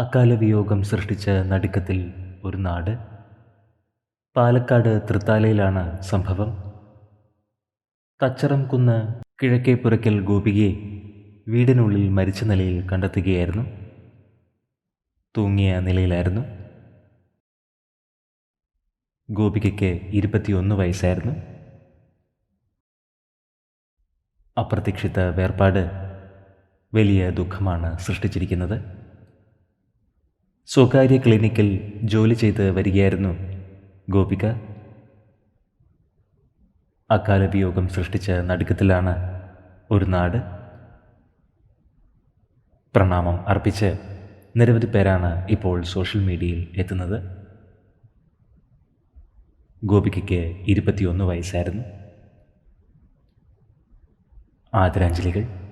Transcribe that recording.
അകാല വിയോഗം സൃഷ്ടിച്ച നടുക്കത്തിൽ ഒരു നാട്. പാലക്കാട് തൃത്താലയിലാണ് സംഭവം. തച്ചറം കുന്ന് കിഴക്കേ പുരക്കൽ ഗോപികയെ വീടിനുള്ളിൽ മരിച്ച നിലയിൽ കണ്ടെത്തുകയായിരുന്നു. തൂങ്ങിയ നിലയിലായിരുന്നു. ഗോപികയ്ക്ക് ഇരുപത്തിയൊന്ന് വയസ്സായിരുന്നു. അപ്രതീക്ഷിത വേർപാട് വലിയ ദുഃഖമാണ് സൃഷ്ടിച്ചിരിക്കുന്നത്. സ്വകാര്യ ക്ലിനിക്കിൽ ജോലി ചെയ്ത് വരികയായിരുന്നു. ഗോപിക അകാല വിയോഗം സൃഷ്ടിച്ച നടുക്കത്തിലാണ് ഒരു നാട്. പ്രണാമം അർപ്പിച്ച് നിരവധി പേരാണ് ഇപ്പോൾ സോഷ്യൽ മീഡിയയിൽ എത്തുന്നത്. ഗോപികയ്ക്ക് ഇരുപത്തിയൊന്ന് വയസ്സായിരുന്നു. ആദരാഞ്ജലികൾ.